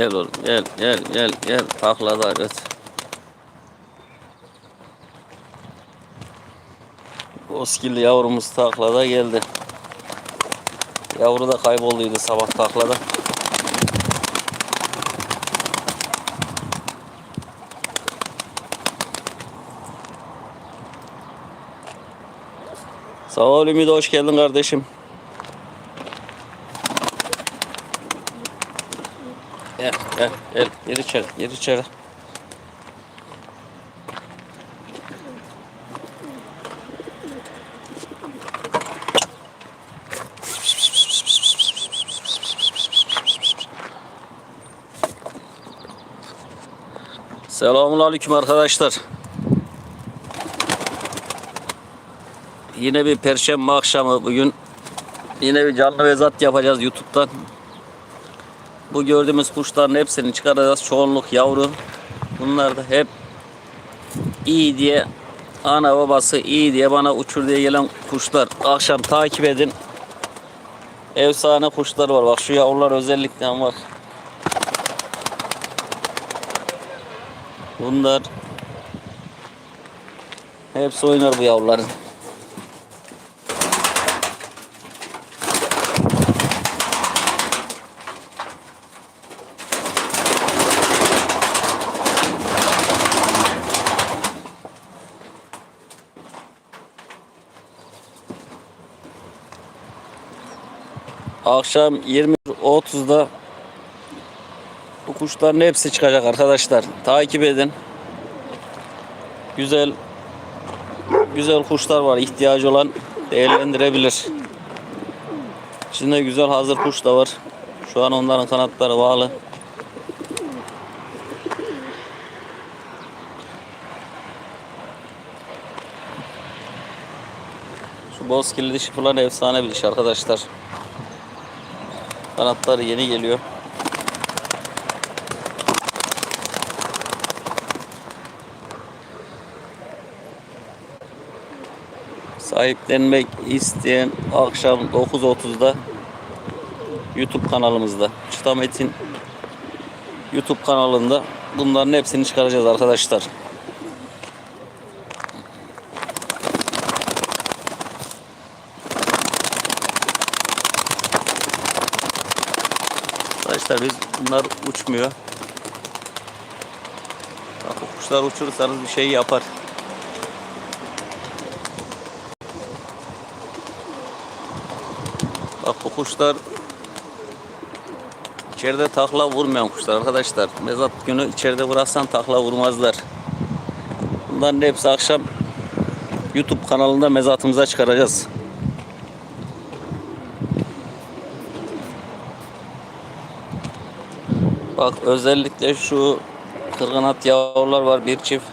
Gel oğlum gel gel gel gel. Takladı evet. Oskilli yavrumuz taklada geldi. Yavru da kaybolduydu sabah taklada. Sağ ol Ümit hoş geldin kardeşim. Gel gel gir içeri gir içeri. Selamun aleyküm arkadaşlar. Yine bir perşembe akşamı bugün. Yine bir canlı vezat yapacağız YouTube'dan. Bu gördüğümüz kuşların hepsini çıkaracağız. Çoğunluk yavru. Bunlar da hep iyi diye ana babası iyi diye bana uçur diye gelen kuşlar. Akşam takip edin. Efsane kuşlar var. Bak şu yavrular özellikle var. Bunlar hepsi oynar bu yavruların. Akşam 20.30'da bu kuşların hepsi çıkacak arkadaşlar. Takip edin. Güzel güzel kuşlar var. ihtiyacı olan değerlendirebilir. İçinde güzel hazır kuş da var. Şu an onların kanatları bağlı. Şu bozkirli dişi falan efsane bir diş arkadaşlar. Kanatları yeni geliyor. Sahiplenmek isteyen akşam 9.30'da YouTube kanalımızda Çıta Metin YouTube kanalında bunların hepsini çıkaracağız arkadaşlar. Arkadaşlar bunlar uçmuyor. Bak kuşlar uçurursanız bir şey yapar. Bak bu kuşlar içeride takla vurmayan kuşlar arkadaşlar. Mezat günü içeride bıraksan takla vurmazlar. Bunların hepsi akşam YouTube kanalında mezatımıza çıkaracağız. Bak özellikle şu kırganat yavrular var bir çift.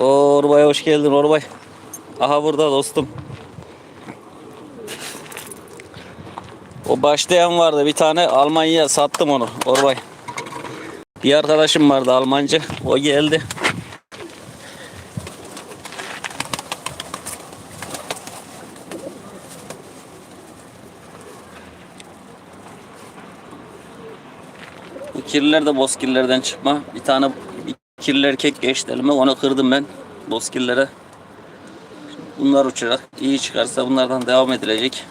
Orbay hoş geldin Orbay. Aha burada dostum. O başlayan vardı bir tane Almanya'ya sattım onu Orbay. Bir arkadaşım vardı Almancı. O geldi. Kirliler de bozkirlerden çıkma. Bir tane kirli erkek geçti elime. Onu kırdım ben bozkirlere. Bunlar uçacak. İyi çıkarsa bunlardan devam edilecek.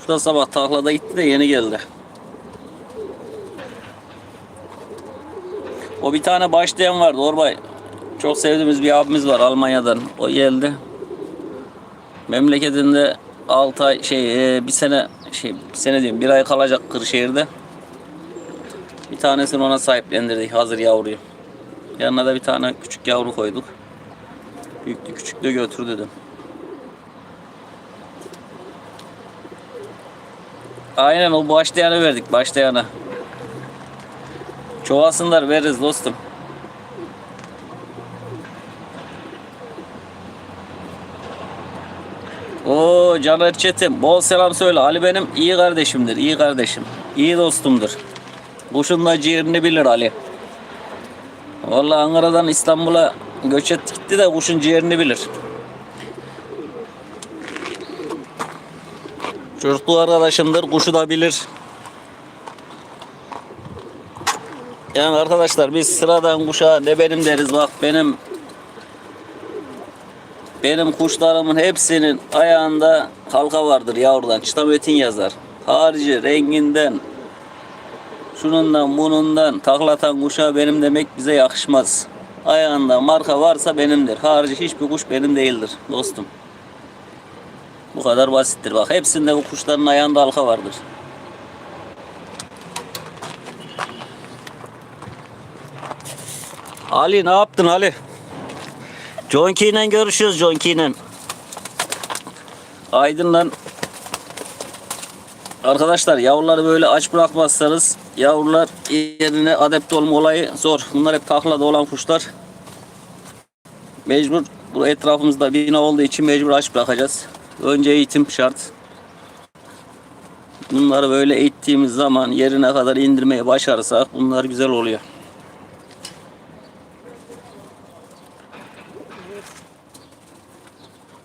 Şurada sabah taklada gitti de yeni geldi. O bir tane başlayan vardı Orbay. Çok sevdiğimiz bir abimiz var Almanya'dan. O geldi. Memleketinde 6 ay şey e, bir sene şey bir sene diyeyim bir ay kalacak Kırşehir'de. Bir tanesini ona sahiplendirdik hazır yavruyu. Yanına da bir tane küçük yavru koyduk. Büyüklü küçüklü götür dedim. Aynen o başlayana verdik başlayana. Çoğalsınlar veririz dostum. Caner Çetin bol selam söyle. Ali benim iyi kardeşimdir. iyi kardeşim. iyi dostumdur. Kuşun da ciğerini bilir Ali. Vallahi Ankara'dan İstanbul'a göç etti gitti de kuşun ciğerini bilir. Çocuklu arkadaşımdır, kuşu da bilir. Yani arkadaşlar biz sıradan kuşa ne benim deriz bak benim benim kuşlarımın hepsinin ayağında halka vardır yavrudan. Çıta metin yazar. Harici renginden şunundan bunundan taklatan kuşa benim demek bize yakışmaz. Ayağında marka varsa benimdir. Harici hiçbir kuş benim değildir dostum. Bu kadar basittir. Bak hepsinde bu kuşların ayağında halka vardır. Ali ne yaptın Ali? John Key'le görüşüyoruz John Key'le. Aydın'la Arkadaşlar yavruları böyle aç bırakmazsanız yavrular yerine adapte olma olayı zor. Bunlar hep taklada olan kuşlar. Mecbur bu etrafımızda bina olduğu için mecbur aç bırakacağız. Önce eğitim şart. Bunları böyle eğittiğimiz zaman yerine kadar indirmeye başarırsak bunlar güzel oluyor.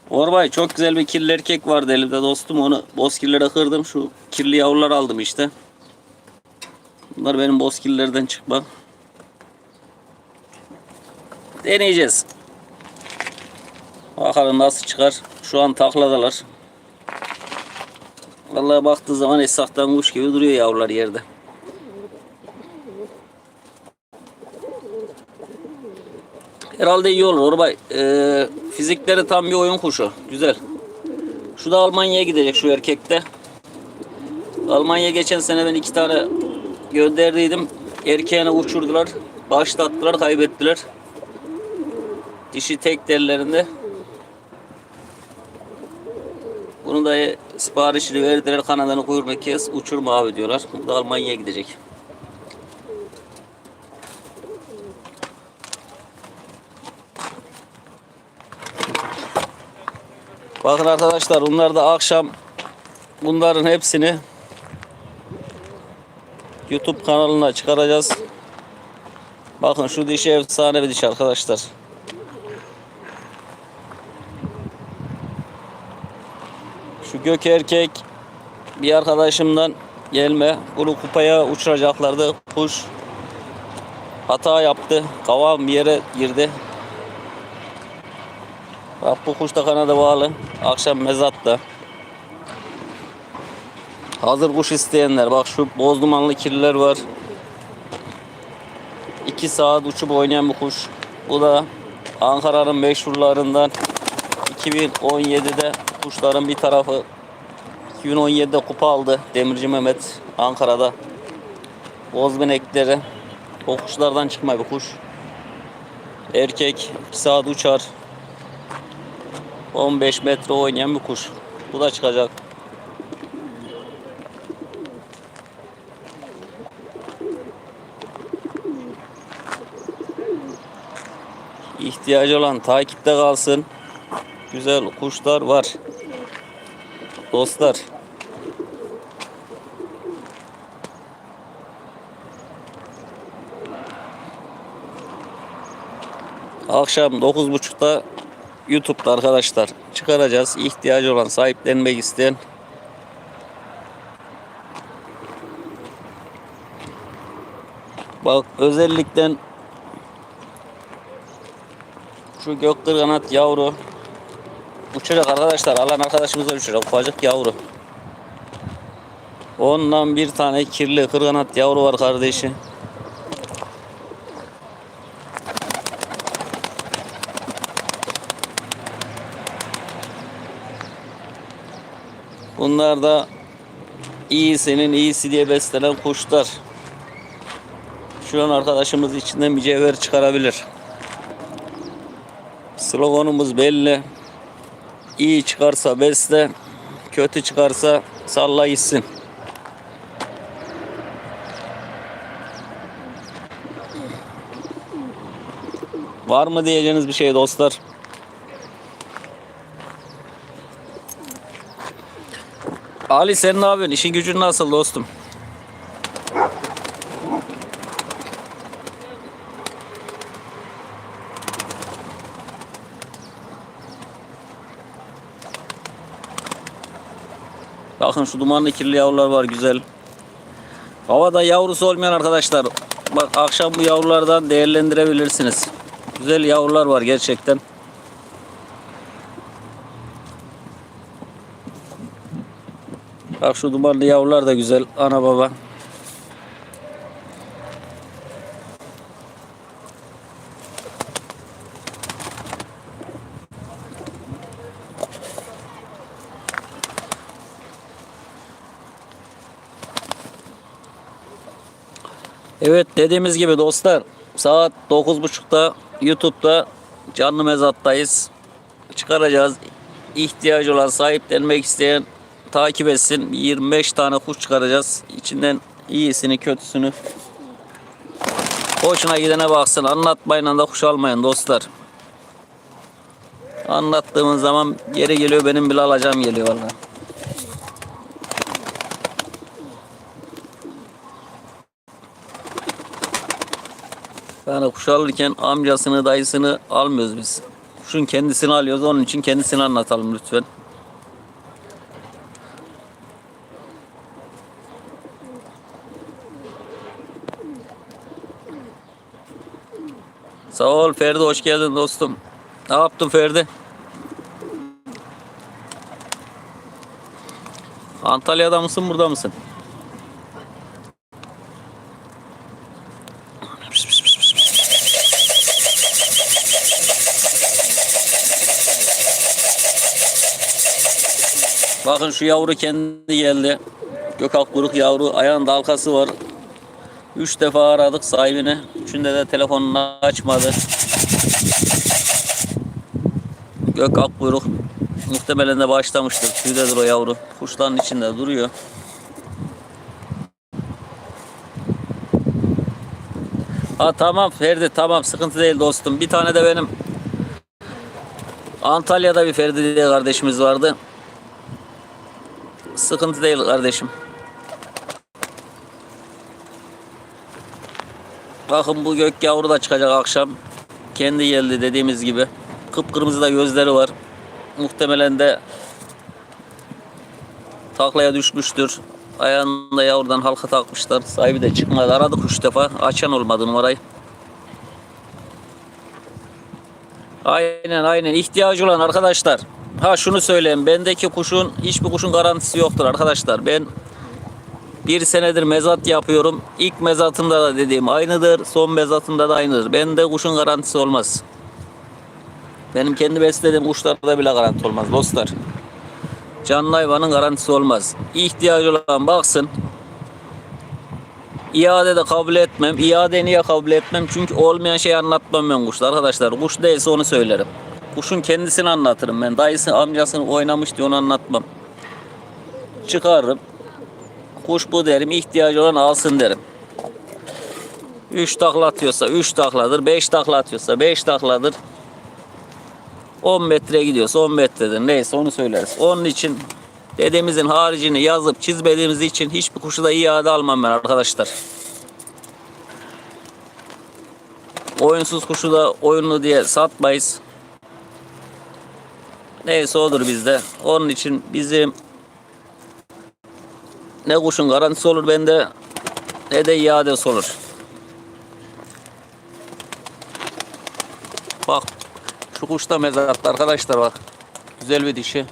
Orbay çok güzel bir kirli erkek vardı elimde dostum. Onu bozkirlere kırdım. Şu kirli yavrular aldım işte. Bunlar benim bozkirlerden çıkma. Deneyeceğiz. Bakalım nasıl çıkar. Şu an takladalar. Vallahi baktığı zaman esnaftan kuş gibi duruyor yavrular yerde. Herhalde iyi olur Orbay. Ee, fizikleri tam bir oyun kuşu. Güzel. Şu da Almanya'ya gidecek şu erkekte. Almanya geçen sene ben iki tane gönderdiydim. Erkeğine uçurdular. Başlattılar, kaybettiler. Dişi tek derlerinde. Bunu da siparişini verdiler. Kanadını kuyruğunu kes, uçurma abi diyorlar. Bu da Almanya'ya gidecek. Bakın arkadaşlar bunlar da akşam bunların hepsini YouTube kanalına çıkaracağız. Bakın şu dişi efsane bir diş arkadaşlar. Şu gök erkek bir arkadaşımdan gelme. Bunu kupaya uçuracaklardı. Kuş hata yaptı. Kavam bir yere girdi. Bak bu kuş da kanada bağlı. Akşam mezatta. Hazır kuş isteyenler. Bak şu boz dumanlı kirliler var. 2 saat uçup oynayan bir kuş. Bu da Ankara'nın meşhurlarından 2017'de kuşların bir tarafı 2017'de kupa aldı Demirci Mehmet Ankara'da. Bozbenekleri o kuşlardan çıkma bir kuş. Erkek 2 saat uçar. 15 metre oynayan bir kuş. Bu da çıkacak. İhtiyacı olan takipte kalsın. Güzel kuşlar var. Dostlar. Akşam 9.30'da YouTube'da arkadaşlar çıkaracağız. İhtiyacı olan sahiplenmek isteyen Bak özellikle şu gök kırganat yavru uçacak arkadaşlar. Alan arkadaşımıza uçacak. Ufacık yavru. Ondan bir tane kirli kırganat yavru var kardeşi. Bunlar da iyisinin iyisi diye beslenen kuşlar. Şu an arkadaşımız içinden bir cevher çıkarabilir. Sloganımız belli. İyi çıkarsa besle, kötü çıkarsa salla gitsin. Var mı diyeceğiniz bir şey dostlar? Ali sen ne yapıyorsun? İşin gücün nasıl dostum? Bakın şu dumanlı kirli yavrular var güzel. Havada yavrusu olmayan arkadaşlar. Bak akşam bu yavrulardan değerlendirebilirsiniz. Güzel yavrular var gerçekten. Bak şu dumanlı yavrular da güzel. Ana baba. Evet dediğimiz gibi dostlar saat 9.30'da YouTube'da canlı mezattayız. Çıkaracağız. İhtiyacı olan sahiplenmek isteyen takip etsin. 25 tane kuş çıkaracağız. İçinden iyisini kötüsünü. Hoşuna gidene baksın. Anlatmayın da kuş almayın dostlar. Anlattığımız zaman geri geliyor benim bile alacağım geliyor vallahi. Yani kuş alırken amcasını, dayısını almıyoruz biz. Kuşun kendisini alıyoruz. Onun için kendisini anlatalım lütfen. Sağ ol Ferdi, hoş geldin dostum. Ne yaptın Ferdi? Antalya'da mısın, burada mısın? Bakın şu yavru kendi geldi. Buruk yavru. Ayağında halkası var. Üç defa aradık sahibini. Üçünde de telefonunu açmadı. Gökak buyruk. Muhtemelen de başlamıştır. Tüydedir o yavru. Kuşların içinde duruyor. Ha tamam Ferdi tamam sıkıntı değil dostum. Bir tane de benim Antalya'da bir Ferdi diye kardeşimiz vardı. Sıkıntı değil kardeşim. Bakın bu gök yavru da çıkacak akşam. Kendi geldi dediğimiz gibi. Kıpkırmızı da gözleri var. Muhtemelen de taklaya düşmüştür. Ayağında yavrudan halka takmışlar. Sahibi de çıkmadı. Aradık üç defa. Açan olmadı numarayı. Aynen aynen. ihtiyacı olan arkadaşlar. Ha şunu söyleyeyim. Bendeki kuşun hiçbir kuşun garantisi yoktur arkadaşlar. Ben bir senedir mezat yapıyorum. İlk mezatımda da dediğim aynıdır. Son mezatımda da aynıdır. Bende kuşun garantisi olmaz. Benim kendi beslediğim kuşlarda bile garanti olmaz dostlar. Canlı hayvanın garantisi olmaz. İhtiyacı olan baksın. İade de kabul etmem. İade niye kabul etmem? Çünkü olmayan şey anlatmam ben kuşta arkadaşlar. Kuş değilse onu söylerim. Kuşun kendisini anlatırım ben. Dayısı amcasını oynamış diye onu anlatmam. Çıkarırım. Kuş bu derim. ihtiyacı olan alsın derim. 3 takla atıyorsa 3 takladır. 5 takla atıyorsa 5 takladır. 10 metre gidiyorsa 10 metredir. Neyse onu söyleriz. Onun için dedemizin haricini yazıp çizmediğimiz için hiçbir kuşu da iade almam ben arkadaşlar. Oyunsuz kuşu da oyunlu diye satmayız. Neyse odur bizde. Onun için bizim ne kuşun garantisi olur bende ne de iadesi olur. Bak şu kuş da mezatta arkadaşlar bak. Güzel bir dişi.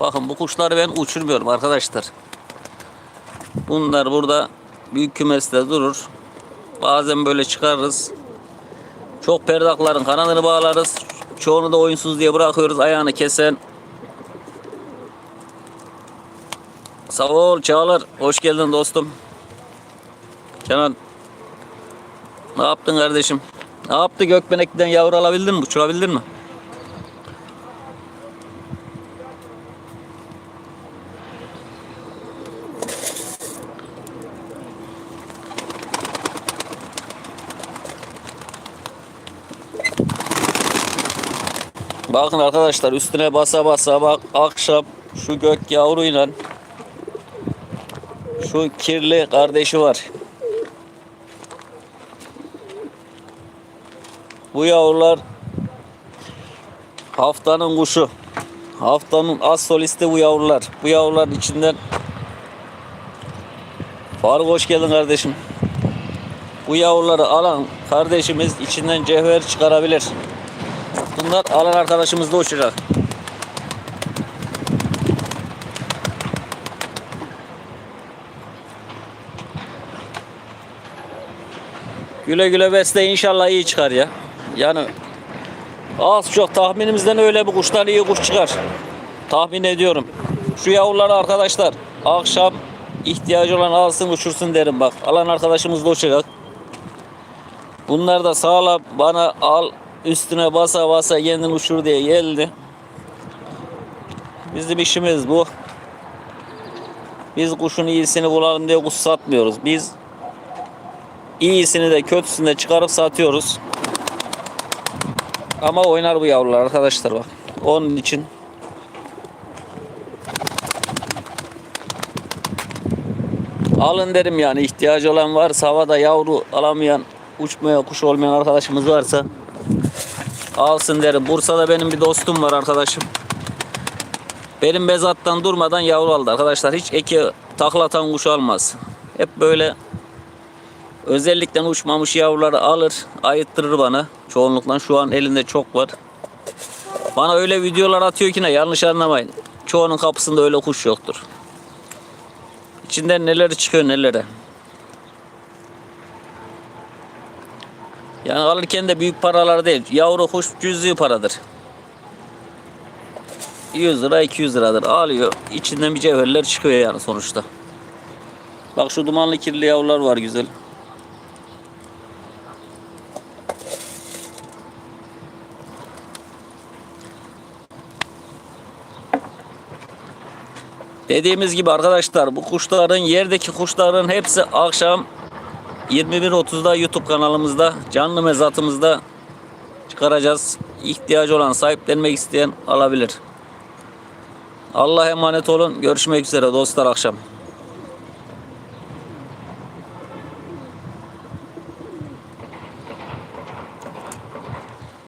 Bakın bu kuşları ben uçurmuyorum arkadaşlar. Bunlar burada büyük kümeste durur. Bazen böyle çıkarırız. Çok perdakların kanadını bağlarız. Çoğunu da oyunsuz diye bırakıyoruz. Ayağını kesen. Sağ ol Çağlar. Hoş geldin dostum. Kenan. Ne yaptın kardeşim? Ne yaptı Gökbenek'ten yavru alabildin mi? Uçurabildin mi? Bakın arkadaşlar üstüne basa basa bak akşam şu gök yavruyla şu kirli kardeşi var. Bu yavrular haftanın kuşu. Haftanın az solisti bu yavrular. Bu yavruların içinden Faruk hoş geldin kardeşim. Bu yavruları alan kardeşimiz içinden cevher çıkarabilir. Bunlar alan arkadaşımız da uçacak. Güle güle besle inşallah iyi çıkar ya. Yani az çok tahminimizden öyle bir kuştan iyi kuş çıkar. Tahmin ediyorum. Şu yavruları arkadaşlar akşam ihtiyacı olan alsın uçursun derim bak. Alan arkadaşımız da uçacak. Bunlar da sağlam bana al üstüne basa basa kendin uçur diye geldi. Bizim işimiz bu. Biz kuşun iyisini bulalım diye kuş satmıyoruz. Biz iyisini de kötüsünü de çıkarıp satıyoruz. Ama oynar bu yavrular arkadaşlar bak. Onun için alın derim yani ihtiyacı olan varsa havada yavru alamayan uçmaya kuş olmayan arkadaşımız varsa alsın derim. Bursa'da benim bir dostum var arkadaşım. Benim bezattan durmadan yavru aldı arkadaşlar. Hiç eki taklatan kuş almaz. Hep böyle özellikle uçmamış yavruları alır, ayıttırır bana. Çoğunlukla şu an elinde çok var. Bana öyle videolar atıyor ki ne yanlış anlamayın. Çoğunun kapısında öyle kuş yoktur. İçinden neler çıkıyor nelere. Yani alırken de büyük paralar değil. Yavru kuş cüz'i paradır. 100 lira 200 liradır. Alıyor. İçinden bir cevherler çıkıyor yani sonuçta. Bak şu dumanlı kirli yavrular var güzel. Dediğimiz gibi arkadaşlar bu kuşların yerdeki kuşların hepsi akşam 21.30'da YouTube kanalımızda canlı mezatımızda çıkaracağız. İhtiyacı olan sahiplenmek isteyen alabilir. Allah'a emanet olun. Görüşmek üzere dostlar akşam.